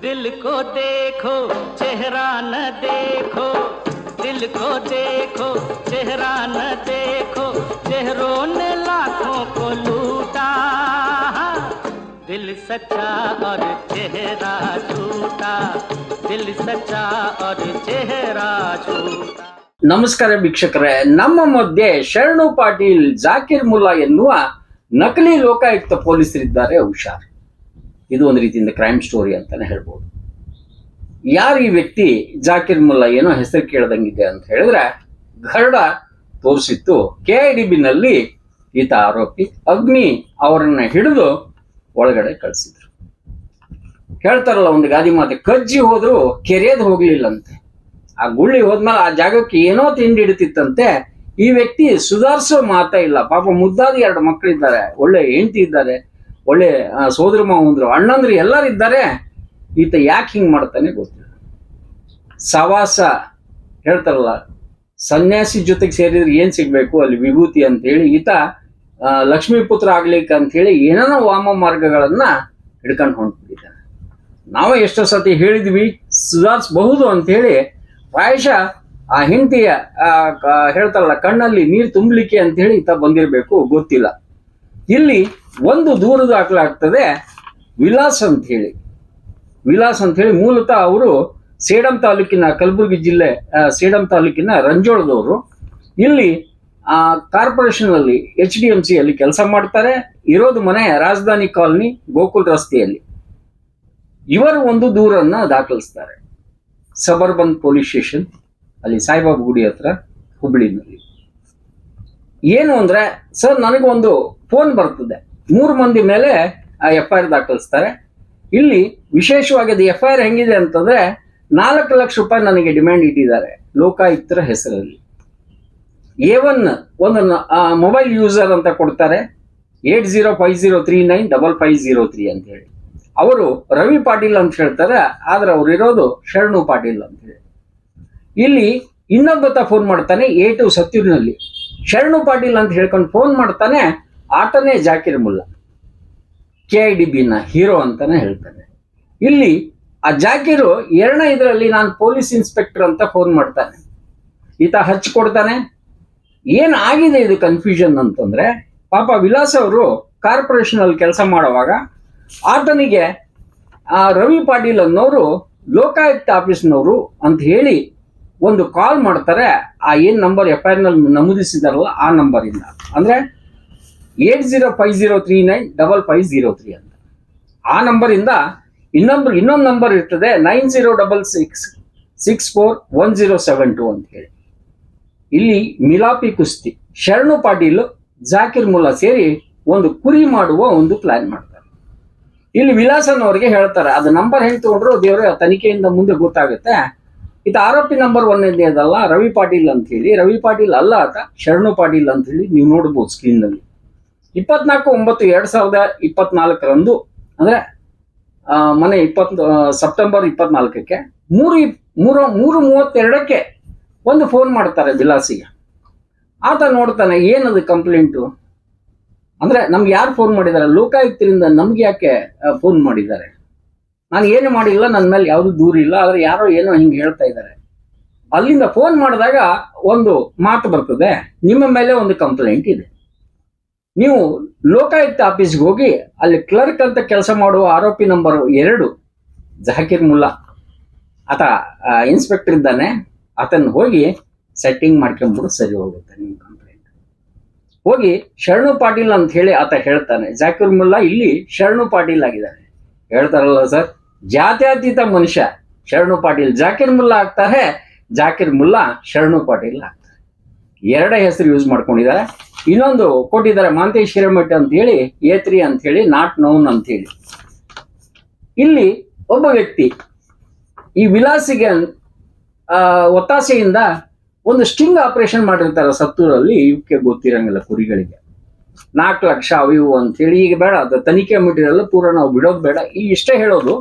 दिल को देखो चेहरा न देखो दिल को देखो चेहरा न देखो चेहरों ने लाखों को लूटा दिल सच्चा और चेहरा झूठा दिल सच्चा और चेहरा झूठा ನಮಸ್ಕಾರ ವೀಕ್ಷಕರೇ ನಮ್ಮ ಮಧ್ಯೆ ಶರಣು ಪಾಟೀಲ್ ಜಾಕಿರ್ ಮುಲ್ಲಾ ಎನ್ನುವ ನಕಲಿ ಲೋಕಾಯುಕ್ತ ಪೊಲೀಸರಿದ್ದಾರೆ ಹುಷಾರ್ ಇದು ಒಂದು ರೀತಿಯಿಂದ ಕ್ರೈಮ್ ಸ್ಟೋರಿ ಅಂತಲೇ ಹೇಳ್ಬೋದು. ಯಾರು ಈ ವ್ಯಕ್ತಿ ಜಾಕಿರ್ ಮುಲ್ಲಾ ಏನೋ ಹೆಸರು ಕೇಳ್ದಂಗಿದೆ ಅಂತ ಹೇಳಿದ್ರೆ ಗರ್ಡ ತೋರಿಸಿತ್ತು ಕೆ ಐ ಡಿ ಬಿನಲ್ಲಿ ಈತ ಆರೋಪಿ ಅಗ್ನಿ ಅವರನ್ನ ಹಿಡಿದು ಒಳಗಡೆ ಕಳಿಸಿದ್ರು. ಹೇಳ್ತಾರಲ್ಲ, ಒಂದು ಗಾದಿ ಮಾತೆ, ಕಜ್ಜಿ ಹೋದ್ರು ಕೆರೆಯದು ಹೋಗ್ಲಿಲ್ಲಂತೆ. ಆ ಗುಳ್ಳಿ ಹೋದ್ಮೇಲೆ ಆ ಜಾಗಕ್ಕೆ ಏನೋ ತಿಂಡಿ ಹಿಡಿತಿತ್ತಂತೆ. ಈ ವ್ಯಕ್ತಿ ಸುಧಾರಿಸೋ ಮಾತಾ ಇಲ್ಲ. ಪಾಪ ಮುದ್ದಾದ ಎರಡು ಮಕ್ಕಳಿದ್ದಾರೆ ಒಳ್ಳೆ ಹೆಂಡತಿ ಇದ್ದಾರೆ. ಒಳ್ಳೆ ಸೋದರ ಮಾವಂದ್ರು ಅಣ್ಣಂದ್ರು ಎಲ್ಲರೂ ಇದ್ದಾರೆ. ಈತ ಯಾಕೆ ಹಿಂಗ್ ಮಾಡ್ತಾನೆ ಗೊತ್ತಿಲ್ಲ. ಸವಾಸ ಹೇಳ್ತಾರಲ್ಲ, ಸನ್ಯಾಸಿ ಜೊತೆಗೆ ಸೇರಿದ್ರೆ ಏನ್ ಸಿಗಬೇಕು? ಅಲ್ಲಿ ವಿಭೂತಿ ಅಂತ ಹೇಳಿ ಈತ ಲಕ್ಷ್ಮೀಪುತ್ರ ಆಗ್ಲಿಕ್ಕೆ ಅಂತ ಹೇಳಿ ಏನೇನೋ ವಾಮ ಮಾರ್ಗಗಳನ್ನ ಹಿಡ್ಕೊಂಡು ಹೊಂಟ್ಬಿಟ್ಟಿದ್ದಾನೆ. ನಾವೇ ಎಷ್ಟೋ ಸತಿ ಹೇಳಿದ್ವಿ, ಸುಧಾರಿಸಬಹುದು ಅಂತ ಹೇಳಿ ಪ್ರಾಯಶಃ ಆ ಹೆಂಡತಿಯ ಹೇಳ್ತಾರಲ್ಲ, ಕಣ್ಣಲ್ಲಿ ನೀರು ತುಂಬಲಿಕ್ಕೆ ಅಂತ ಹೇಳಿ ಈತ ಬಂದಿರಬೇಕು, ಗೊತ್ತಿಲ್ಲ. ಇಲ್ಲಿ ಒಂದು ದೂರ ದಾಖಲಾಗ್ತದೆ ವಿಲಾಸ್ ಅಂತ ಹೇಳಿ. ವಿಲಾಸ್ ಅಂತ ಹೇಳಿ ಮೂಲತಃ ಅವರು ಸೇಡಂ ತಾಲೂಕಿನ ಕಲಬುರಗಿ ಜಿಲ್ಲೆ ಸೇಡಂ ತಾಲೂಕಿನ ರಂಜೋಳದವರು. ಇಲ್ಲಿ, ಆ, ಕಾರ್ಪೊರೇಷನ್ ಅಲ್ಲಿ ಎಚ್ ಡಿ ಎಂ ಸಿ ಅಲ್ಲಿ ಕೆಲಸ ಮಾಡ್ತಾರೆ. ಇರೋದು ಮನೆ ರಾಜಧಾನಿ ಕಾಲನಿ ಗೋಕುಲ್ ರಸ್ತೆಯಲ್ಲಿ. ಇವರು ಒಂದು ದೂರನ್ನ ದಾಖಲಿಸ್ತಾರೆ. ಸಬರ್ಬನ್ ಪೊಲೀಸ್ ಸ್ಟೇಷನ್, ಅಲ್ಲಿ ಸಾಯಿಬಾಬು ಗುಡಿ ಹತ್ರ ಹುಬ್ಳಿನಲ್ಲಿ. ಏನು ಅಂದ್ರೆ, ಸರ್, ನನಗೊಂದು ಫೋನ್ ಬರ್ತದೆ. ಮೂರು ಮಂದಿ ಮೇಲೆ, ಆ ಎಫ್ ಐ ದಾಖಲಿಸ್ತಾರೆ. ಇಲ್ಲಿ ವಿಶೇಷವಾಗಿ ಅದು ಎಫ್ ಐ ಆರ್ ಹೆಂಗಿದೆ ಅಂತಂದ್ರೆ, ನಾಲ್ಕು ಲಕ್ಷ ರೂಪಾಯಿ ನನಗೆ ಡಿಮ್ಯಾಂಡ್ ಇಟ್ಟಿದ್ದಾರೆ, ಲೋಕಾಯುಕ್ತರ ಹೆಸರಲ್ಲಿ. ಎ ಒನ್ ಒಂದು ಮೊಬೈಲ್ ಯೂಸರ್ ಅಂತ ಕೊಡ್ತಾರೆ. Eight zero five zero three nine double five zero three ಅಂತ ಹೇಳಿ. ಅವರು ರವಿ ಪಾಟೀಲ್ ಅಂತ ಹೇಳ್ತಾರೆ, ಆದ್ರೆ ಅವರು ಇರೋದು ಶರಣು ಪಾಟೀಲ್ ಅಂತ ಹೇಳಿ. ಇಲ್ಲಿ ಇನ್ನೊಬ್ಬತ ಫೋನ್ ಮಾಡ್ತಾನೆ ಎ ಟು ಸತ್ಯೂರಿನಲ್ಲಿ ಶರಣು ಪಾಟೀಲ್ ಅಂತ ಹೇಳ್ಕೊಂಡು ಫೋನ್ ಮಾಡ್ತಾನೆ, ಆತನೇ Zakir Mulla. K I D ಬಿನ hero ಅಂತಾನೆ ಹೇಳ್ತಾನೆ. ಇಲ್ಲಿ ಆ ಜಾಕಿರು ಎರಡನೇ ಇದರಲ್ಲಿ ನಾನು ಪೊಲೀಸ್ ಇನ್ಸ್ಪೆಕ್ಟರ್ ಅಂತ ಫೋನ್ ಮಾಡ್ತಾನೆ. ಈತ ಏನು ಆಗಿದೆ ಇದು ಕನ್ಫ್ಯೂಷನ್ ಅಂತಂದ್ರೆ, ಪಾಪ ವಿಲಾಸ್ ಅವರು ಕಾರ್ಪೊರೇಷನ್ ಅಲ್ಲಿ ಕೆಲಸ ಮಾಡುವಾಗ ಆತನಿಗೆ ಆ ರವಿ ಪಾಟೀಲ್ ಅನ್ನೋರು ಲೋಕಾಯುಕ್ತ ಆಫೀಸ್ನವರು ಅಂತ ಹೇಳಿ ಒಂದು ಕಾಲ್ ಮಾಡ್ತಾರೆ. ಆ ಏನು ನಂಬರ್ ಎಫ್ ಐ ಆರ್ನಲ್ಲಿ ನಮೂದಿಸಿದಾರಲ್ಲ ಆ ನಂಬರ್ ಇಂದ. ಅಂದ್ರೆ eight zero five zero three nine double five zero three ಅಂತ. ಆ ನಂಬರ್ ಇಂದ ಇನ್ನೊಂದು ಇನ್ನೊಂದು ನಂಬರ್ ಇರ್ತದೆ nine zero double six six four one zero seven two ಅಂತ ಹೇಳಿ. ಇಲ್ಲಿ ಮಿಲಾಪಿ ಕುಸ್ತಿ, ಶರಣು ಪಾಟೀಲ್, ಜಾಕಿರ್ ಮುಲ್ಲಾ ಸೇರಿ ಒಂದು ಕುರಿ ಮಾಡುವ ಒಂದು ಪ್ಲಾನ್ ಮಾಡ್ತಾರೆ. ಇಲ್ಲಿ ವಿಲಾಸನ್ ಅವರಿಗೆ ಹೇಳ್ತಾರೆ, ಅದು ನಂಬರ್ ಹೆಂಗ್ ತಗೊಂಡ್ರು ದೇವರ ತನಿಖೆಯಿಂದ ಮುಂದೆ ಗೊತ್ತಾಗುತ್ತೆ. ಇದು ಆರೋಪಿ ನಂಬರ್ ಒನ್ ಇದೆಯದಲ್ಲ ರವಿ ಪಾಟೀಲ್ ಅಂತ ಹೇಳಿ. ರವಿ ಪಾಟೀಲ್ ಅಲ್ಲ ಆತ, ಶರಣು ಪಾಟೀಲ್ ಅಂತ ಹೇಳಿ ನೀವು ನೋಡ್ಬೋದು ಸ್ಕ್ರೀನ್ನಲ್ಲಿ. ಇಪ್ಪತ್ನಾಲ್ಕು ಒಂಬತ್ತು ಎರಡ್ ಸಾವಿರದ ಇಪ್ಪತ್ನಾಲ್ಕರಂದು, ಅಂದ್ರೆ ಮನೆ ಮೊನ್ನೆ ಇಪ್ಪತ್ ಸೆಪ್ಟೆಂಬರ್ ಇಪ್ಪತ್ನಾಲ್ಕಕ್ಕೆ, ಮೂರು ಮೂರು ಮೂರು ಮೂವತ್ತೆರಡಕ್ಕೆ ಒಂದು ಫೋನ್ ಮಾಡ್ತಾರೆ ವಿಲಾಸಿಗೆ ಆತ ನೋಡ್ತಾನೆ, ಏನದು ಕಂಪ್ಲೇಂಟು ಅಂದ್ರೆ ನಮ್ಗೆ ಯಾರು ಫೋನ್ ಮಾಡಿದ್ದಾರೆ? ಲೋಕಾಯುಕ್ತರಿಂದ ನಮ್ಗೆ ಯಾಕೆ ಫೋನ್ ಮಾಡಿದ್ದಾರೆ? ನಾನು ಏನು ಮಾಡಿಲ್ಲ, ನನ್ನ ಮೇಲೆ ಯಾವುದು ದೂರ ಇಲ್ಲ, ಆದರೆ ಯಾರೋ ಏನೋ ಹಿಂಗೆ ಹೇಳ್ತಾ ಇದ್ದಾರೆ. ಅಲ್ಲಿಂದ ಫೋನ್ ಮಾಡಿದಾಗ ಒಂದು ಮಾತು ಬರ್ತದೆ, ನಿಮ್ಮ ಮೇಲೆ ಒಂದು ಕಂಪ್ಲೇಂಟ್ ಇದೆ. ನೀವು ಲೋಕಾಯುಕ್ತ ಆಫೀಸ್ಗೆ ಹೋಗಿ, ಅಲ್ಲಿ ಕ್ಲರ್ಕ್ ಅಂತ ಕೆಲಸ ಮಾಡುವ ಆರೋಪಿ ನಂಬರ್ ಎರಡು, ಜಹಕೀರ್ ಮುಲ್ಲಾ, ಆತ ಇನ್ಸ್ಪೆಕ್ಟರ್ ಇದ್ದಾನೆ, ಆತನ ಹೋಗಿ ಸೆಟ್ಟಿಂಗ್ ಮಾಡ್ಕೊಂಬಿಟ್ಟು ಸರಿ ಹೋಗುತ್ತೆ ನಿಮ್ಮ ಕಂಪ್ಲೇಂಟ್ ಹೋಗಿ ಶರಣು ಪಾಟೀಲ್ ಅಂತ ಹೇಳಿ ಆತ ಹೇಳ್ತಾನೆ. ಜಾಕಿರ್ ಮುಲ್ಲಾ ಇಲ್ಲಿ ಶರಣು ಪಾಟೀಲ್ ಆಗಿದ್ದಾರೆ. ಹೇಳ್ತಾರಲ್ಲ ಸರ್? ಜಾತ್ಯತೀತ ಮನುಷ್ಯ ಶರಣು ಪಾಟೀಲ್ ಜಾಕಿರ್ ಮುಲ್ಲಾ ಆಗ್ತಾರೆ. ಜಾಕಿರ್ ಮುಲ್ಲಾ ಶರಣು ಪಾಟೀಲ್ ಆಗ್ತಾರೆ. ಎರಡೇ ಹೆಸರು ಯೂಸ್ ಮಾಡ್ಕೊಂಡಿದ್ದಾರೆ. ಇನ್ನೊಂದು ಕೊಟ್ಟಿದ್ದಾರೆ ಮಾಂತೇಶ್ ಹಿರೇಮಠ ಅಂತ ಹೇಳಿ, ಏತ್ರಿ ತ್ರೀ ಅಂತ ಹೇಳಿ, ನಾಟ್ ನೌನ್ ಅಂತ ಹೇಳಿ. ಇಲ್ಲಿ ಒಬ್ಬ ವ್ಯಕ್ತಿ ಈ ವಿಲಾಸಿಗೆ ಒತ್ತಾಸೆಯಿಂದ ಒಂದು ಸ್ಟಿಂಗ್ ಆಪರೇಷನ್ ಮಾಡಿರ್ತಾರೆ ಸತ್ತೂರಲ್ಲಿ. ಇವಕ್ಕೆ ಗೊತ್ತಿರಂಗಿಲ್ಲ ಕುರಿಗಳಿಗೆ. ನಾಲ್ಕು ಲಕ್ಷ ಅವು ಇವು ಅಂತ ಹೇಳಿ, ಈಗ ಬೇಡ, ಅದು ತನಿಖೆ ಮೆಟೀರಿಯಲ್ ಪೂರ ನಾವು ಬಿಡೋದು ಬೇಡ. ಈ ಇಷ್ಟೇ ಹೇಳೋದು.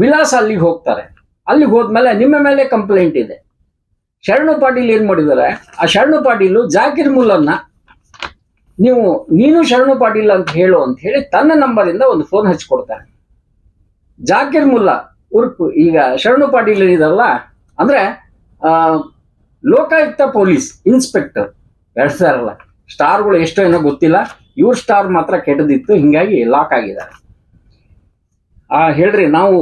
ವಿಲಾಸ ಅಲ್ಲಿಗೆ ಹೋಗ್ತಾರೆ. ಅಲ್ಲಿಗೆ ಹೋದ್ಮೇಲೆ ನಿಮ್ಮ ಮೇಲೆ ಕಂಪ್ಲೇಂಟ್ ಇದೆ. ಶರಣು ಪಾಟೀಲ್ ಏನ್ ಮಾಡಿದ್ದಾರೆ? ಆ ಶರಣು ಪಾಟೀಲು ಜಾಕಿರ್ ಮುಲ್ಲನ್ನ ನೀವು, ನೀನು ಶರಣು ಪಾಟೀಲ್ ಅಂತ ಹೇಳು ಅಂತ ಹೇಳಿ ತನ್ನ ನಂಬರಿಂದ ಒಂದು ಫೋನ್ ಹಚ್ಕೊಡ್ತಾರೆ. ಜಾಕಿರ್ ಮುಲ್ಲಾ, ಉರ್ಪು, ಈಗ ಶರಣು ಪಾಟೀಲ್ ಏನಿದಾರಲ್ಲ, ಅಂದ್ರೆ ಲೋಕಾಯುಕ್ತ ಪೊಲೀಸ್ ಇನ್ಸ್ಪೆಕ್ಟರ್ ಹೇಳ್ತಾರಲ್ಲ ಸ್ಟಾರ್ಗಳು ಎಷ್ಟೋ ಏನೋ ಗೊತ್ತಿಲ್ಲ, ಇವ್ರ ಸ್ಟಾರ್ ಮಾತ್ರ ಕೆಟ್ಟದಿತ್ತು, ಹಿಂಗಾಗಿ ಲಾಕ್ ಆಗಿದ್ದಾರೆ. ಆ, ಹೇಳ್ರಿ, ನಾವು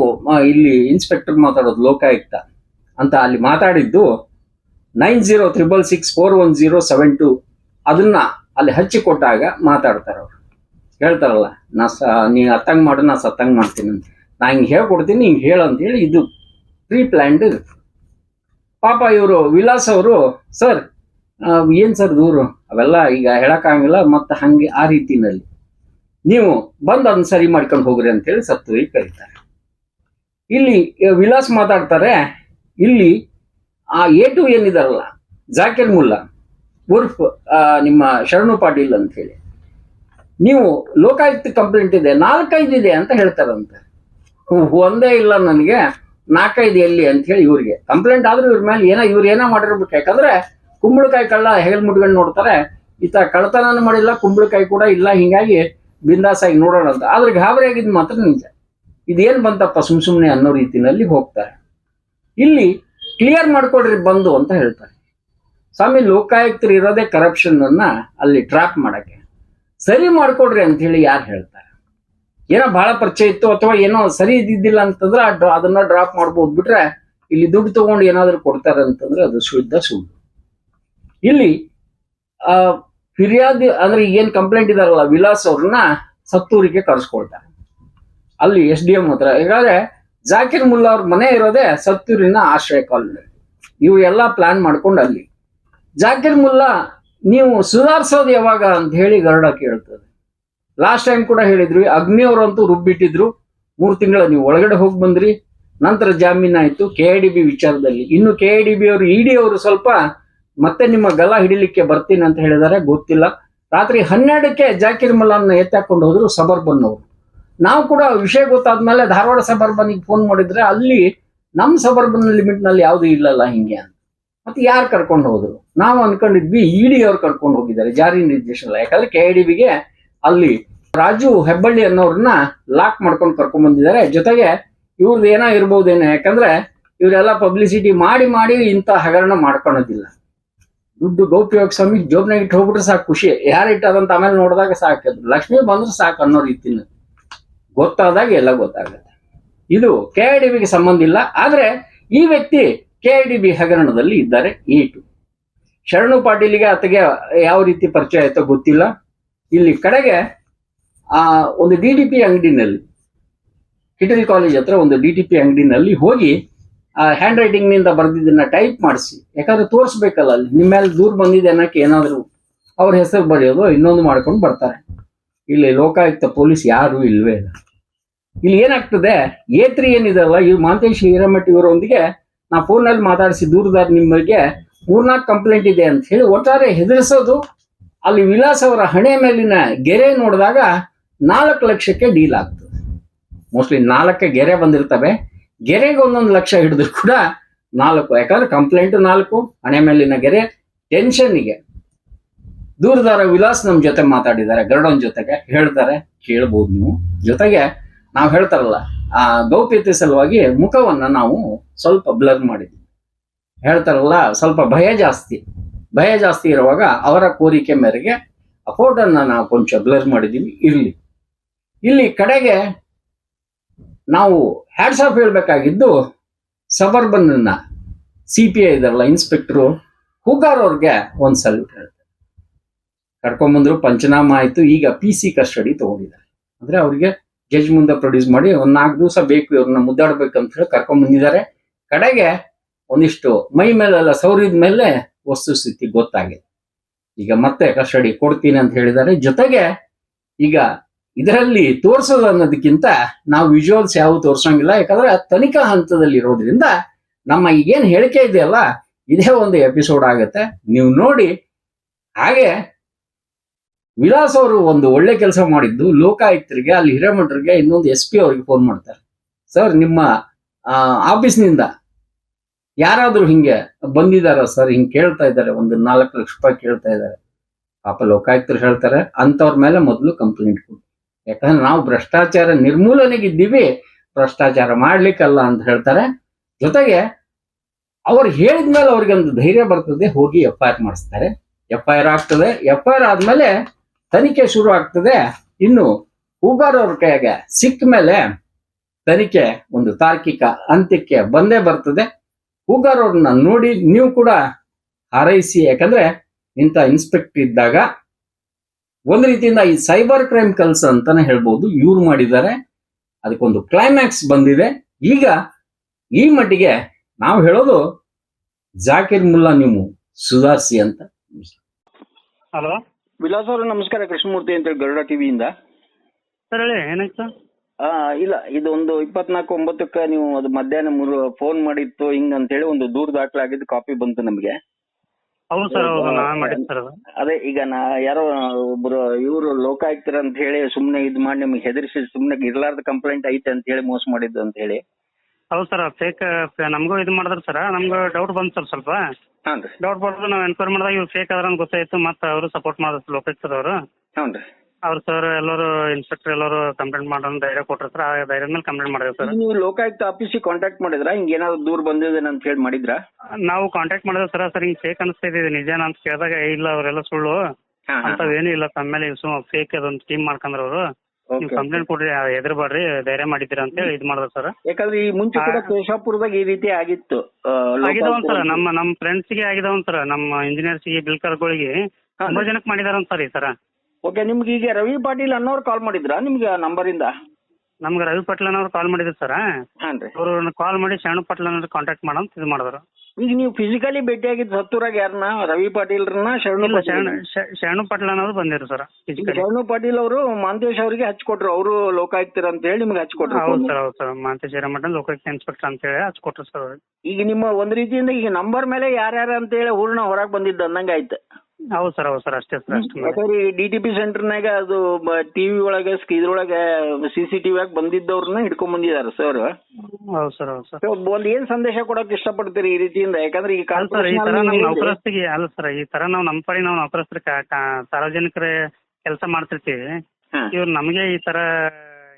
ಇಲ್ಲಿ ಇನ್ಸ್ಪೆಕ್ಟರ್ ಮಾತಾಡೋದು ಲೋಕಾಯುಕ್ತ ಅಂತ ಅಲ್ಲಿ ಮಾತಾಡಿದ್ದು nine zero triple six four one zero seven two ಅದನ್ನ ಅಲ್ಲಿ ಹಚ್ಚಿ ಕೊಟ್ಟಾಗ ಮಾತಾಡ್ತಾರೆ ಅವರು. ಹೇಳ್ತಾರಲ್ಲ, ನಾ ಸ, ನೀ ಅತ್ತಂಗ್ ಮಾಡು, ನಾ ಸತ್ತಂಗ್ ಮಾಡ್ತೀನಿ ಅಂತ. ನಾ ಹಿಂಗೆ ಹೇಳ್ಕೊಡ್ತೀನಿ, ಹಿಂಗೆ ಹೇಳು ಅಂತ ಹೇಳಿ ಇದು ಪ್ರೀ ಪ್ಲ್ಯಾಂಡ್ ಪಾಪ ಇವರು ವಿಲಾಸ್ ಅವರು, ಸರ್ ಏನು ಸರ್ ದೂರು? ಅವೆಲ್ಲ ಈಗ ಹೇಳಕ್ಕಾಗಿಲ್ಲ, ಮತ್ತು ಹಂಗೆ ಆ ರೀತಿನಲ್ಲಿ. ನೀವು ಬಂದು ಅದನ್ನ ಸರಿ ಮಾಡ್ಕೊಂಡು ಹೋಗ್ರಿ ಅಂತೇಳಿ ಸತ್ವಿ ಕರೀತಾರೆ. ಇಲ್ಲಿ ವಿಲಾಸ್ ಮಾತಾಡ್ತಾರೆ, ಇಲ್ಲಿ, ಆ, ಎ ಟು ಏನಿದಾರಲ್ಲ ಜಾಕಿರ್ ಮುಲ್ಲಾ, ಉರ್ಫ್ ನಿಮ್ಮ ಶರಣು ಪಾಟೀಲ್ ಅಂತ ಹೇಳಿ ನೀವು ಲೋಕಾಯುಕ್ತ ಕಂಪ್ಲೇಂಟ್ ಇದೆ, ನಾಲ್ಕೈದು ಇದೆ ಅಂತ ಹೇಳ್ತಾರಂತೆ. ಒಂದೇ ಇಲ್ಲ ನನಗೆ, ನಾಲ್ಕೈದು ಎಲ್ಲಿ ಅಂತ ಹೇಳಿ ಇವ್ರಿಗೆ. ಕಂಪ್ಲೇಂಟ್ ಆದ್ರೂ ಇವ್ರ ಮೇಲೆ ಏನೋ, ಇವ್ರು ಏನೋ ಮಾಡಿರ್ಬೇಕು. ಯಾಕಂದ್ರೆ ಕುಂಬಳಕಾಯಿ ಕಳ್ಳ ಹೆಗಲ್ ಮುಟ್ಕೊಂಡು ನೋಡ್ತಾರೆ, ಈತ ಕಳ್ಳತನನೂ ಮಾಡಿಲ್ಲ, ಕುಂಬಳಕಾಯಿ ಕೂಡ ಇಲ್ಲ, ಹಿಂಗಾಗಿ ಬಿಂದಾಸಾಗಿ ನೋಡೋಣ ಅಂತ. ಆದ್ರೆ ಗಾಬರಿ ಆಗಿದ್ದು ಮಾತ್ರ ನಿಜ. ಇದೇನ್ ಬಂತಪ್ಪ ಸುಮ್ ಸುಮ್ಮನೆ ಅನ್ನೋ ರೀತಿನಲ್ಲಿ ಹೋಗ್ತಾರೆ. ಇಲ್ಲಿ ಕ್ಲಿಯರ್ ಮಾಡ್ಕೊಡ್ರಿ ಬಂದು ಅಂತ ಹೇಳ್ತಾರೆ. ಸ್ವಾಮಿ, ಲೋಕಾಯುಕ್ತರು ಇರೋದೇ ಕರಪ್ಷನ್ ಅನ್ನ ಅಲ್ಲಿ ಟ್ರ್ಯಾಪ್ ಮಾಡಕ್ಕೆ. ಸರಿ ಮಾಡ್ಕೊಡ್ರಿ ಅಂತ ಹೇಳಿ ಯಾರು ಹೇಳ್ತಾರೆ? ಏನೋ ಬಹಳ ಪರಿಚಯ ಇತ್ತು ಅಥವಾ ಏನೋ ಸರಿ ಇದ್ದಿದ್ದಿಲ್ಲ ಅಂತಂದ್ರೆ ಅದನ್ನ ಡ್ರಾಪ್ ಮಾಡ್ಬೋದು ಬಿಟ್ರೆ ಇಲ್ಲಿ ದುಡ್ಡು ತಗೊಂಡು ಏನಾದರೂ ಕೊಡ್ತಾರೆ ಅಂತಂದ್ರೆ ಅದು ಶುದ್ಧ ಸುಳ್ಳು. ಇಲ್ಲಿ, ಆ ಫಿರ್ಯಾದಿ ಅಂದ್ರೆ ಏನ್ ಕಂಪ್ಲೇಂಟ್ ಇದಾರಲ್ಲ, ವಿಲಾಸ್ ಅವ್ರನ್ನ ಸತ್ತೂರಿಗೆ ಕರ್ಸ್ಕೊಳ್ತಾರೆ. ಅಲ್ಲಿ ಎಸ್ ಡಿ ಎಂ ಹತ್ರ. ಈಗಾದ್ರೆ ಜಾಕಿರ್ ಮುಲ್ಲಾ ಅವ್ರ ಮನೆ ಇರೋದೇ ಸತ್ತೂರಿನ ಆಶ್ರಯ ಕಾಲೋನಿ. ಇವು ಎಲ್ಲ ಪ್ಲಾನ್ ಮಾಡ್ಕೊಂಡು ಅಲ್ಲಿ. ಜಾಕಿರ್ ಮುಲ್ಲಾ, ನೀವು ಸುಧಾರಿಸೋದು ಯಾವಾಗ ಅಂತ ಹೇಳಿ ಗರುಡ ಕೇಳ್ತದೆ. ಲಾಸ್ಟ್ ಟೈಮ್ ಕೂಡ ಹೇಳಿದ್ರು ಅಗ್ನಿಯವರಂತೂ ರುಬ್ಬಿಟ್ಟಿದ್ರು. ಮೂರು ತಿಂಗಳ ನೀವು ಒಳಗಡೆ ಹೋಗಿ ಬಂದ್ರಿ. ನಂತರ ಜಾಮೀನ್ ಆಯ್ತು ಕೆ ಐ ಡಿ ಬಿ ವಿಚಾರದಲ್ಲಿ. ಇನ್ನು ಕೆ ಐ ಡಿ ಬಿ ಅವರು ಇಡಿ ಅವರು ಸ್ವಲ್ಪ ಮತ್ತೆ ನಿಮ್ಮ ಗಲ ಹಿಡಿಲಿಕ್ಕೆ ಬರ್ತೀನಿ ಅಂತ ಹೇಳಿದಾರೆ ಗೊತ್ತಿಲ್ಲ. ರಾತ್ರಿ ಹನ್ನೆರಡಕ್ಕೆ ಜಾಕಿರ್ ಮಲ್ಲನ್ನ ಎತ್ತಾಕೊಂಡು ಹೋದ್ರು ಸಬರ್ಬನ್ ಅವರು ನಾವು ಕೂಡ ವಿಷಯ ಗೊತ್ತಾದ ಮೇಲೆ ಧಾರವಾಡ ಸಬರ್ಬನ್ಗೆ ಫೋನ್ ಮಾಡಿದ್ರೆ ಅಲ್ಲಿ ನಮ್ಮ ಸಬರ್ಬನ್ ಲಿಮಿಟ್ನಲ್ಲಿ ಯಾವುದು ಇಲ್ಲಲ್ಲ ಹಿಂಗೆ ಅಂತ. ಮತ್ತೆ ಯಾರು ಕರ್ಕೊಂಡು ಹೋದ್ರು? ನಾವು ಅನ್ಕೊಂಡಿದ್ವಿ ಇಡಿ ಅವ್ರು ಕರ್ಕೊಂಡು ಹೋಗಿದ್ದಾರೆ ಜಾರಿ ನಿರ್ದೇಶನ ಯಾಕಂದ್ರೆ ಕೆ ಡಿ ಬಿಗೆ ಅಲ್ಲಿ ರಾಜು ಹೆಬ್ಬಳ್ಳಿ ಅನ್ನೋರನ್ನ ಲಾಕ್ ಮಾಡ್ಕೊಂಡು ಕರ್ಕೊಂಡ್ ಬಂದಿದ್ದಾರೆ. ಜೊತೆಗೆ ಇವ್ರದ್ದು ಏನೋ ಇರ್ಬೋದೇನೋ ಯಾಕಂದ್ರೆ ಇವರೆಲ್ಲ ಪಬ್ಲಿಸಿಟಿ ಮಾಡಿ ಮಾಡಿ ಇಂಥ ಹಗರಣ ಮಾಡ್ಕೊಳೋದಿಲ್ಲ ದುಡ್ಡು ಗೌಪ್ಯೋಗ ಸ್ವಾಮಿ ಜೋಬ್ನಾಗ ಇಟ್ಟು ಹೋಗ್ಬಿಟ್ರೆ ಸಾಕು, ಖುಷಿ. ಯಾರು ಇಟ್ಟದಂತ ಆಮೇಲೆ ನೋಡಿದಾಗ ಸಾಕು ಲಕ್ಷ್ಮಿ ಬಂದ್ರೆ ಸಾಕು ಅನ್ನೋ ರೀತಿನ. ಗೊತ್ತಾದಾಗ ಎಲ್ಲ ಗೊತ್ತಾಗುತ್ತೆ. ಇದು ಕೆ ಐ ಡಿ ಬಿಗೆ ಸಂಬಂಧ ಇಲ್ಲ. ಆದ್ರೆ ಈ ವ್ಯಕ್ತಿ ಕೆ ಐ ಡಿ ಬಿ ಹಗರಣದಲ್ಲಿ ಇದ್ದಾರೆ ಈಟು ಶರಣು ಪಾಟೀಲಿಗೆ ಆತಗೆ ಯಾವ ರೀತಿ ಪರಿಚಯ ಆಯ್ತೋ ಗೊತ್ತಿಲ್ಲ. ಇಲ್ಲಿ ಕಡೆಗೆ, ಆ, ಒಂದು ಡಿ ಡಿ ಪಿ ಅಂಗಡಿನಲ್ಲಿ ಕಿಟಲ್ ಕಾಲೇಜ್ ಹತ್ರ ಒಂದು ಡಿ ಟಿ ಪಿ ಅಂಗಡಿನಲ್ಲಿ ಹೋಗಿ ಹ್ಯಾಂಡ್ ರೈಟಿಂಗ್ನಿಂದ ಬರೆದಿದ್ದನ್ನ ಟೈಪ್ ಮಾಡಿಸಿ. ಯಾಕಂದ್ರೆ ತೋರಿಸ್ಬೇಕಲ್ಲ ಅಲ್ಲಿ. ನಿಮ್ಮ ಮೇಲೆ ದೂರ ಬಂದಿದೆ ಅನ್ನಕ್ಕೆ ಏನಾದ್ರು ಅವ್ರ ಹೆಸರು ಬರೆಯೋದು ಇನ್ನೊಂದು ಮಾಡ್ಕೊಂಡು ಬರ್ತಾರೆ. ಇಲ್ಲಿ ಲೋಕಾಯುಕ್ತ ಪೊಲೀಸ್ ಯಾರು ಇಲ್ವೇ ಇಲ್ಲ. ಇಲ್ಲಿ ಏನಾಗ್ತದೆ? ಏತ್ರಿ ತ್ರೀ ಏನಿದೆಲ್ಲ ಈ ಮಾಂತೇಶ್ ಹಿರೇಮಠ ಇವರೊಂದಿಗೆ ನಾ ಫೋನಲ್ಲಿ ಮಾತಾಡಿಸಿ ದೂರದಾರ ನಿಮಗೆ ಮೂರ್ನಾಲ್ಕು ಕಂಪ್ಲೇಂಟ್ ಇದೆ ಅಂತ ಹೇಳಿ ಒಟ್ಟಾರೆ ಹೆದರಿಸೋದು. ಅಲ್ಲಿ ವಿಲಾಸ್ ಅವರ ಹಣೆ ಮೇಲಿನ ಗೆರೆ ನೋಡಿದಾಗ ನಾಲ್ಕು ಲಕ್ಷಕ್ಕೆ ಡೀಲ್ ಆಗ್ತದೆ. ಮೋಸ್ಟ್ಲಿ ನಾಲ್ಕೇ ಗೆರೆ ಬಂದಿರ್ತವೆ. ಗೆರೆಗೆ ಒಂದೊಂದು ಲಕ್ಷ ಹಿಡಿದ್ರು ಕೂಡ ನಾಲ್ಕು. ಯಾಕಂದ್ರೆ ಕಂಪ್ಲೇಂಟ್ ನಾಲ್ಕು, ಹಣೆ ಮೇಲಿನ ಗೆರೆ ಟೆನ್ಷನ್ಗೆ ದೂರದಾರ ವಿಲಾಸ್ ನಮ್ ಜೊತೆ ಮಾತಾಡಿದ್ದಾರೆ, ಗರುಡನ್ ಜೊತೆಗೆ ಹೇಳ್ತಾರೆ, ಕೇಳ್ಬೋದು ನೀವು. ಜೊತೆಗೆ ನಾವು ಹೇಳ್ತಾರಲ್ಲ, ಆ ಗೌಪ್ಯತೆ ಸಲುವಾಗಿ ಮುಖವನ್ನ ನಾವು ಸ್ವಲ್ಪ ಬ್ಲರ್ ಮಾಡಿದ್ವಿ. ಹೇಳ್ತಾರಲ್ಲ, ಸ್ವಲ್ಪ ಭಯ ಜಾಸ್ತಿ. ಭಯ ಜಾಸ್ತಿ ಇರುವಾಗ ಅವರ ಕೋರಿಕೆ ಮೇರೆಗೆ ಆ ಫೋಟೋನ ನಾವು ಕೊಂಚ ಬ್ಲರ್ ಮಾಡಿದ್ದೀವಿ, ಇರ್ಲಿ. ಇಲ್ಲಿ ಕಡೆಗೆ ನಾವು ಹ್ಯಾಡ್ಸ್ ಆಫ್ ಹೇಳ್ಬೇಕಾಗಿದ್ದು ಸಬರ್ಬನ್ ಸಿ ಪಿ ಐ ಇದಾರಲ್ಲ ಇನ್ಸ್ಪೆಕ್ಟ್ರು ಹುಗಾರ್ ಅವ್ರಿಗೆ ಒಂದು ಸಲ್ಯೂಟ್ ಹೇಳ್ತಾರೆ. ಕರ್ಕೊಂಬಂದ್ರು ಪಂಚನಾಮ ಆಯ್ತು, ಈಗ ಪಿ ಸಿ ಕಸ್ಟಡಿ ತಗೊಂಡಿದ್ದಾರೆ. ಅಂದ್ರೆ ಅವ್ರಿಗೆ ಜಡ್ಜ್ ಮುಂದೆ ಪ್ರೊಡ್ಯೂಸ್ ಮಾಡಿ ಒಂದು ನಾಲ್ಕು ದಿವಸ ಬೇಕು ಇವ್ರನ್ನ ಮುದ್ದಾಡ್ಬೇಕಂತ ಹೇಳಿ ಕರ್ಕೊಂಡ್ಬಂದಿದ್ದಾರೆ ಕಡೆಗೆ ಒಂದಿಷ್ಟು ಮೈ ಮೇಲೆಲ್ಲ ಸೌರಿದ ಮೇಲೆ ವಸ್ತುಸ್ಥಿತಿ ಗೊತ್ತಾಗಿದೆ. ಈಗ ಮತ್ತೆ ಕಸ್ಟಡಿ ಕೊಡ್ತೀನಿ ಅಂತ ಹೇಳಿದ್ದಾರೆ. ಜೊತೆಗೆ ಈಗ ಇದರಲ್ಲಿ ತೋರಿಸೋದು ಅನ್ನೋದಕ್ಕಿಂತ ನಾವು ವಿಜುವಲ್ಸ್ ಯಾವ ತೋರ್ಸಂಗಿಲ್ಲ. ಯಾಕಂದ್ರೆ ತನಿಖಾ ಹಂತದಲ್ಲಿ ಇರೋದ್ರಿಂದ ನಮ್ಮ ಈಗೇನು ಹೇಳಿಕೆ ಇದೆಯಲ್ಲ, ಇದೇ ಒಂದು ಎಪಿಸೋಡ್ ಆಗುತ್ತೆ. ನೀವು ನೋಡಿ, ಹಾಗೆ ವಿಲಾಸ್ ಅವರು ಒಂದು ಒಳ್ಳೆ ಕೆಲಸ ಮಾಡಿದ್ದು, ಲೋಕಾಯುಕ್ತರಿಗೆ, ಅಲ್ಲಿ ಹಿರೇಮಠರಿಗೆ ಇನ್ನೊಂದು ಎಸ್ ಪಿ ಅವರಿಗೆ ಫೋನ್ ಮಾಡ್ತಾರೆ. ಸರ್ ನಿಮ್ಮ ಆಫೀಸ್ನಿಂದ ಯಾರಾದ್ರೂ ಹಿಂಗೆ ಬಂದಿದಾರ ಸರ್ ಹಿಂಗೆ ಕೇಳ್ತಾ ಇದ್ದಾರೆ, ಒಂದು ನಾಲ್ಕು ಲಕ್ಷ ರೂಪಾಯಿ ಕೇಳ್ತಾ ಇದ್ದಾರೆ. ಪಾಪ ಲೋಕಾಯುಕ್ತರು ಹೇಳ್ತಾರೆ ಅಂತವ್ರ ಮೇಲೆ ಮೊದಲು ಕಂಪ್ಲೇಂಟ್ ಕೊಡಿ ಯಾಕಂದ್ರೆ ನಾವು ಭ್ರಷ್ಟಾಚಾರ ನಿರ್ಮೂಲನೆಗಿದ್ದೀವಿ, ಭ್ರಷ್ಟಾಚಾರ ಮಾಡ್ಲಿಕ್ಕಲ್ಲ ಅಂತ ಹೇಳ್ತಾರೆ. ಜೊತೆಗೆ ಅವ್ರು ಹೇಳಿದ್ಮೇಲೆ ಅವ್ರಿಗೊಂದು ಧೈರ್ಯ ಬರ್ತದೆ, ಹೋಗಿ ಎಫ್ ಐ ಆರ್ ಮಾಡಿಸ್ತಾರೆ. ಎಫ್ ಐ ಆರ್ ಆಗ್ತದೆ ಎಫ್ ಐ ಆರ್ ಆದ್ಮೇಲೆ ತನಿಖೆ ಶುರು ಆಗ್ತದೆ. ಇನ್ನು ಹೂಗಾರ್ ಅವ್ರ ಕೈಗೆ ಸಿಕ್ಕ ಮೇಲೆ ತನಿಖೆ ಒಂದು ತಾರ್ಕಿಕ ಅಂತ್ಯಕ್ಕೆ ಬಂದೇ ಬರ್ತದೆ. ಹೂಗಾರ್ ಅವ್ರನ್ನ ನೋಡಿ ನೀವು ಕೂಡ ಹಾರೈಸಿ, ಯಾಕಂದ್ರೆ ಇಂಥ ಇನ್ಸ್ಪೆಕ್ಟರ್ ಇದ್ದಾಗ ಒಂದು ರೀತಿಯಿಂದ ಈ ಸೈಬರ್ ಕ್ರೈಮ್ ಕೆಲಸ ಅಂತಾನೆ ಹೇಳ್ಬೋದು. ಇವ್ರು ಮಾಡಿದ್ದಾರೆ. ಅದಕ್ಕೊಂದು ಕ್ಲೈಮ್ಯಾಕ್ಸ್ ಬಂದಿದೆ. ಈಗ ಈ ಮಟ್ಟಿಗೆ ನಾವು ಹೇಳೋದು ಜಾಕಿರ್ ಮುಲ್ಲಾ ನೀವು ಸುಧಾರಿಸಿ ಅಂತ. ಹಲೋ. ವಿಲಾಸ್ ಅವರು ನಮಸ್ಕಾರ. ಕೃಷ್ಣಮೂರ್ತಿ ಅಂತ ಹೇಳಿ ಗರುಡ ಟಿವಿಯಿಂದ. ಸರ್ ಹೇಳಿ ಏನಾಯ್ತು ಆ, ಇಲ್ಲ ಇದು ಒಂದು ಇಪ್ಪತ್ನಾಲ್ಕು ಒಂಬತ್ತಕ್ಕೆ ನೀವು ಅದು ಮಧ್ಯಾಹ್ನ ಮೂರು ಫೋನ್ ಮಾಡಿತ್ತು ಹಿಂಗ್ ಅಂತೇಳಿ ಒಂದು ದೂರ ದಾಖಲಾಗಿದ್ದು ಕಾಪಿ ಬಂತು ನಮಗೆ. ಹೌದು ಸರ್ ಹೌದು ಅದು. ಅದೇ ಈಗ ನಾ ಯಾರೋ ಒಬ್ರು ಇವರು ಲೋಕಾಯುಕ್ತರ ಅಂತ ಹೇಳಿ ಸುಮ್ನೆ ಇದ್ ಮಾಡಿ ನಿಮ್ಗೆ ಹೆದರಿಸಿ ಸುಮ್ನೆ ಇರ್ಲಾರ್ದ ಕಂಪ್ಲೇಂಟ್ ಐತೆ ಅಂತ ಹೇಳಿ ಮೋಸ ಮಾಡಿದ್ದು ಅಂತ ಹೇಳಿ. ಹೌದು ಸರ್ ಫೇಕ್ ನಮಗೂ ಇದು ಮಾಡಿದ್ರು ಸರ್. ನಮ್ಗೆ ಡೌಟ್ ಬಂತು ಸರ್ ಸ್ವಲ್ಪ. ರೀ ಡೌಟ್ ಬಂದು ನಾವು ಎನ್ಕ್ವೈರಿ ಮಾಡಿದಾಗ ಇವ್ರು ಫೇಕ್ ಅದ್ರ ಅಂತ ಗೊತ್ತಾಯ್ತು ಮತ್ತೆ ಅವರು ಸಪೋರ್ಟ್ ಮಾಡಿದ್ರು ಲೋಕಾಯುಕ್ತದವರು. ಹ್ಞೂ ರೀ ಅವ್ರು ಸರ್ ಎಲ್ಲರೂ ಇನ್ಸ್ಪೆಕ್ಟರ್ ಎಲ್ಲರೂ ಕಂಪ್ಲೇಂಟ್ ಮಾಡೋಣ ಧೈರ್ಯ ಕೊಟ್ರು ಸರ್. ಆ ಧೈರ್ಯದ ಮೇಲೆ ಕಂಪ್ಲೇಂಟ್ ಮಾಡಿದ್ರೆ ಸರ್. ನೀವು ಲೋಕಾಯುಕ್ತ ಆಫೀಸಿಗೆ ಕಾಂಟ್ಯಾಕ್ಟ್ ಮಾಡಿದ್ರಾ? ಹಿಂಗ್ ಏನಾದ್ರು ದೂರ ಬಂದಿದೆ ಅಂತ ಹೇಳಿ ಮಾಡಿದ್ರಾ? ನಾವು ಕಾಂಟ್ಯಾಕ್ಟ್ ಮಾಡಿದ್ರೆ ಸರ್. ಸರ್ ಹಿಂಗ್ ಫೇಕ್ ಅನಿಸ್ತಾ ಇದೆ. ನಿಜಾನ ಅಂತ ಕೇಳಿದಾಗ "ಏ, ಇಲ್ಲ ಅವರೆಲ್ಲ ಸುಳ್ಳು. ಹಾ ಹಾ. ಅಂತವೇನು ಇಲ್ಲ ತಮ್ಮ ಮೇಲೆ ಸುಮ್ಮ ಫೇಕ್ ಅದೊಂದು ಟೀಮ್ ಮಾಡ್ಕೊಂಡ್ರ ಅವರು. ನೀವು ಕಂಪ್ಲೇಂಟ್ ಕೊಡ್ರಿ ಹೆದರ್ಬೇಡ್ರಿ ಧೈರ್ಯ ಮಾಡಿದ್ದೀರಾ ಅಂತ ಹೇಳಿ ಇದ್ ಮಾಡಿದ್ರು ಸರ್. ಯಾಕಂದ್ರೆ ಈ ಮುಂಚೆ ಕೂಡ ಕೇಶಾಪುರದಾಗ ಈ ರೀತಿ ಆಗಿತ್ತು ಆ, ಸರ್. ನಮ್ಮ ನಮ್ಮ ನಮ್ಮ ಫ್ರೆಂಡ್ಸ್ಗೆ ಆಗಿದಾವ ಸರ್. ನಮ್ಮ ಇಂಜಿನಿಯರ್ಸ್ಗೆ ಬಿಲ್ಕರ್ಗಳಿಗೆ ಹಾ. ತುಂಬಾ ಜನಕ್ಕೆ ಮಾಡಿದಾರ ಸರ್ ಈ ತರ ಓಕೆ ನಿಮ್ಗೆ ಈಗ ರವಿ ಪಾಟೀಲ್ ಅನ್ನೋರು ಕಾಲ್ ಮಾಡಿದ್ರಾ? ನಿಮ್ಗೆ ನಂಬರ್ ಇಂದ ನಮ್ಗೆ ರವಿ ಪಾಟೀಲ್ ಅನ್ನೋರು ಕಾಲ್ ಮಾಡಿದ್ರು ಸರ್. ಹಾನ್ ರೀ. ಅವರು ಕಾಲ್ ಮಾಡಿ ಶರಣು ಪಾಟೀಲ್ ಅನ್ನೋರು ಕಾಂಟ್ಯಾಕ್ಟ್ ಮಾಡಂತ ಇದು ಮಾಡಿದ್ರು. ಈಗ ನೀವು ಫಿಸಿಕಲಿ ಭೇಟಿಯಾಗಿದ್ದು ಹತ್ತೂರಾಗ ಯಾರನ್ನ ರವಿ ಪಾಟೀಲ್ರನ್ನ ಶರಣು ಇಲ್ಲ ಪಾಟೀಲ್ ಶರಣ ಶ- ಶರಣು ಪಾಟೀಲ್ ಅನ್ನೋರು ಬಂದಿರು ಸರ್ ಫಿಸಿಕಲಿ ಶರಣು ಪಾಟೀಲ್ ಅವರು ಮಾಂತೇಶ್ ಅವರಿಗೆ ಹಚ್ಕೊಟ್ರು. ಅವರು ಲೋಕಾಯುಕ್ತರು ಅಂತ ಹೇಳಿ ನಿಮ್ಗೆ ಹಚ್ಕೊಟ್ರು. ಹೌದು. ಸರ್ ಹೌದು ಸರ್. ಮಾಂತೇಶ್ ಹಿರೇಮಠ ಲೋಕಾಯುಕ್ತ ಇನ್ಸ್ಪೆಕ್ಟರ್ ಅಂತ ಹೇಳಿ ಹಚ್ಕೊಟ್ರು ಸರ್ ಈಗ ನಿಮ್ಮ ಒಂದ್ ರೀತಿಯಿಂದ ಈಗ ನಂಬರ್ ಮೇಲೆ ಯಾರ್ಯಾರ ಅಂತ ಹೇಳಿ ಹೂರ್ಣ ಹೊರಗ್ ಬಂದಿದ್ದ ಅಂದಂಗೆ ಆಯ್ತು. ಹೌದು ಸರ್ ಹೌದ್ ಸರ್ ಅಷ್ಟೇ ಸರ್ ಅಷ್ಟೇ. ಯಾಕಂದ್ರೆ ಡಿ ಟಿ ಪಿ ಸೆಂಟರ್ನಾಗ ಅದು ಟಿವಿ ಒಳಗೆ ಇದ್ರೊಳಗೆ ಸಿ ಸಿ ಟಿವಿಯಾಗ ಬಂದಿದ್ದವ್ರನ್ನ ಹಿಡ್ಕೊಂಡ್ ಬಂದಿದ್ದಾರೆ ಸರ್ ಹೌದ್ ಸರ್ ಹೌದ್ ಸರ್ ಒಂದ್ ಏನ್ ಸಂದೇಶ ಕೊಡಕ್ ಇಷ್ಟಪಡ್ತೀರಿ ಈ ರೀತಿಯಿಂದ ಯಾಕಂದ್ರೆ ಈ ಕಾಲ ಸರ್ ಈ ತರ ಅಲ್ಲಿ ನೌಕರಸ್ಥಿಗೆ ಅಲ್ಲ ಸರ್ ಈ ತರ ನಾವು ನಮ್ಮ ಪರಿ ನಾವು ನೌಕರಸ್ಥರ ಸಾರ್ವಜನಿಕರ ಕೆಲಸ ಮಾಡ್ತಿರ್ತೀವಿ. ಇವ್ರು ನಮಗೆ ಈ ತರ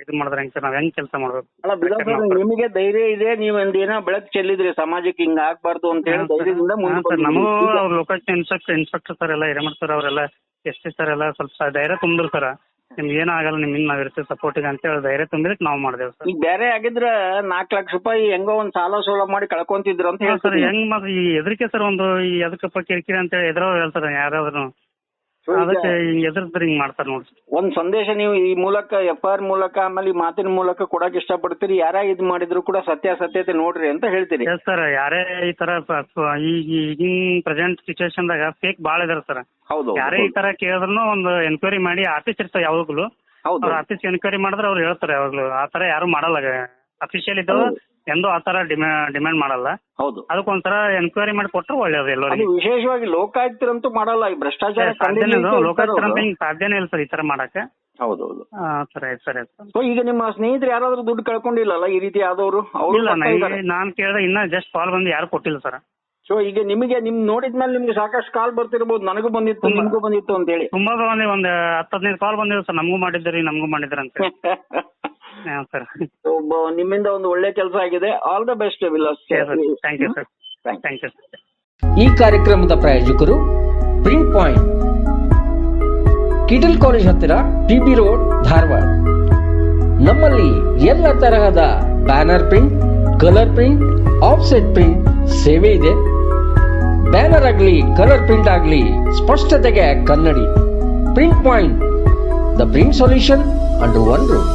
ಇದು ಮಾಡಿದ್ರೆ ಹೆಂಗ್ ಸರ್ ನಾವ್ ಹೆಂಗ್ ಕೆಲಸ ಮಾಡ್ಬೇಕು? ಅಲ್ಲ ನಿಮಗೆ ಧೈರ್ಯ ಇದೆ ನೀವು ಏನೋ ಬೆಳಕ್ ಚೆಲ್ಲಿದ್ರಿ ಸಮಾಜಕ್ಕೆ ಹಿಂಗ ಆಗ್ಬಾರ್ದು ಅಂತ ಹೇಳಿ ಧೈರ್ಯದಿಂದ ಹಾ, ಮುಂದೆ ಸರ್ ನಮಗೂ ಅವ್ರ ಇನ್ಸ್ಪೆಕ್ಟರ್ ಇನ್ಸ್ಪೆಕ್ಟರ್ ಸರ್ ಎಲ್ಲ ಹಿರೇಮಠ್ ಸರ್ ಅವರೆಲ್ಲ ಎಸ್ ಟಿ ಸರ್ ಎಲ್ಲ ಸ್ವಲ್ಪ ಧೈರ್ಯ ತುಂಬಿದ್ರು ಸರ್ ನಿಮ್ಗೆ ಏನಾಗಲ್ಲ ನಿಮ್ ನಾವ್ ಇರ್ತೀವಿ ಸಪೋರ್ಟಿಗೆ ಅಂತ ಹೇಳಿ ಧೈರ್ಯ ತುಂಬಿದಕ್ಕೆ ನಾವು ಮಾಡಿದೇವು ಸರ್ ಈಗ ಬೇರೆ ಆಗಿದ್ರ ನಾಲ್ಕ್ ಲಕ್ಷ ರೂಪಾಯಿ ಹೆಂಗೋ ಒಂದ್ ಸಾಲ ಸೋಲ ಮಾಡಿ ಕಳ್ಕೊಂತಿದ್ರು ಅಂತ ಸರ್ ಹೇಳ್ತಾರೆ. ಹೆಂಗ್ ಮತ್ತೆ ಈ ಎದರಿಕೆ ಸರ್ ಒಂದು ಈ ಎದಕ್ಕಪ್ಪ ಕಿರಿಕಿರಿ ಅಂತ ಹೇಳಿ ಎದುರೋ ಹೇಳ್ತಾರೆ ಯಾರಾದ್ರೂ ಅದಕ್ಕೆ ಹಿಂಗ್ ಎದುರಿದ್ರೆ ಹಿಂಗ್ ಮಾಡ್ತಾರೆ ನೋಡಿ ಒಂದ್ ಸಂದೇಶ ನೀವು ಈ ಮೂಲಕ ಎಫ್ ಆರ್ ಮೂಲಕ ಆಮೇಲೆ ಈ ಮಾತಿನ ಮೂಲಕ ಕೊಡಕ್ ಇಷ್ಟಪಡ್ತೀರಿ? ಯಾರ ಇದ್ ಮಾಡಿದ್ರು ಕೂಡ ಸತ್ಯಾಸತ್ಯತೆ ನೋಡ್ರಿ ಅಂತ ಹೇಳ್ತೀರಿ. ಎಸ್ ಸರ್ ಯಾರೇ ಈ ತರ ಈಗ ಈಗಿನ ಪ್ರೆಸೆಂಟ್ ಸಿಚುವೇಶನ್ದಾಗ ಫೇಕ್ ಬಾಳ ಇದಾರೆ ಸರ್ ಹೌದು ಯಾರೇ ಈ ತರ ಕೇಳಿದ್ರು ಒಂದು ಎನ್ಕ್ವೈರಿ ಮಾಡಿ ಆಫೀಸ್ ಇರ್ತಾವ ಯಾವಾಗ್ಲೂ. ಹೌದು. ಅವ್ರ ಆಫೀಸ್ ಎನ್ಕ್ವೈರಿ ಮಾಡಿದ್ರೆ ಅವ್ರು ಹೇಳ್ತಾರೆ ಯಾವಾಗ್ಲೂ. ಆ ತರ ಯಾರು ಮಾಡಲ್ಲ. ಅಫಿಷಿಯಲ್ ಇದ್ದವು. ಎಂದೂ ಆ ತರ ಡಿಮ್ಯಾಂಡ್ ಮಾಡಲ್ಲ. ಹೌದು. ಅದಕ್ಕೊಂಥರ ಎನ್ಕ್ವೈರಿ ಮಾಡಿ ಕೊಟ್ಟರೆ ಒಳ್ಳೇದು ಅದು ಎಲ್ಲರಿಗೂ ವಿಶೇಷವಾಗಿ ಲೋಕಾಯುಕ್ತರಂತೂ ಮಾಡಲ್ಲ ಈ ಭ್ರಷ್ಟಾಚಾರ ಸಾಧ್ಯನೇ ಖಂಡಿತ ಲೋಕಾಯುಕ್ತರ ಹಿಂಗ್ ಸಾಧ್ಯನೇ ಇಲ್ಲ ಸರ್ ಈ ತರ ಮಾಡಕ್ಕೆ. ಹೌದು ಹೌದು ಆ, ಸರಿ ಆಯ್ತು ಸರಿ ಆಯ್ತು ಸೊ ಈಗ ನಿಮ್ಮ ಸ್ನೇಹಿತರು ಯಾರಾದ್ರೂ ದುಡ್ಡು ಕಳ್ಕೊಂಡಿಲ್ಲಲ್ಲ ಈ ರೀತಿ ಆದವರು ಅವರು ಇಲ್ಲ ನನಗೆ ನಾನ್ ಕೇಳಿದೆ ಇನ್ನ ಜಸ್ಟ್ ಕಾಲ್ ಬಂದು ಯಾರು ಕೊಟ್ಟಿಲ್ಲ ಸರ್. ಸೊ ಈಗ ನಿಮಗೆ ನಿಮ್ ನೋಡಿದ್ಮೇಲೆ ನಿಮ್ಗೆ ಸಾಕಷ್ಟು ಕಾಲ್ ಬರ್ತಿರ್ಬೋದು ನನಗೂ ಬಂದಿತ್ತು ನಿಮಗೂ ಬಂದಿತ್ತು ಅಂತ ಹೇಳಿ ತುಂಬಾ ಬಂದಿ ಒಂದ್ ಹತ್ತು ಹದಿನೈದು ಕಾಲ್ ಬಂದಿದೆ ಸರ್ ನಮಗೂ ಮಾಡಿದ್ರಿ ನಮಗೂ ಮಾಡಿದ್ರಿ ಅಂತ ಹಾಂ ಸರ್. ನಿಮ್ಮಿಂದ ಒಂದು ಒಳ್ಳೆ ಕೆಲಸ ಆಗಿದೆ. All the best Vilas thank you sir thank you sir ಈ ಕಾರ್ಯಕ್ರಮದ ಪ್ರಾಯೋಜಕರು ಪ್ರಿಂಟ್ ಪಾಯಿಂಟ್ ಕಿಟಲ್ ಕಾಲೇಜ್ ಹತ್ತಿರ ಟಿ ಬಿ ರೋಡ್ ಧಾರವಾಡ. ನಮ್ಮಲ್ಲಿ ಎಲ್ಲ ತರಹದ banner print colour print offset print ಸೇವೆ ಇದೆ. ಬ್ಯಾನರ್ ಆಗಲಿ ಕಲರ್ ಪ್ರಿಂಟ್ ಆಗಲಿ ಸ್ಪಷ್ಟತೆಗೆ ಕನ್ನಡಿ. Print point the print solution under one room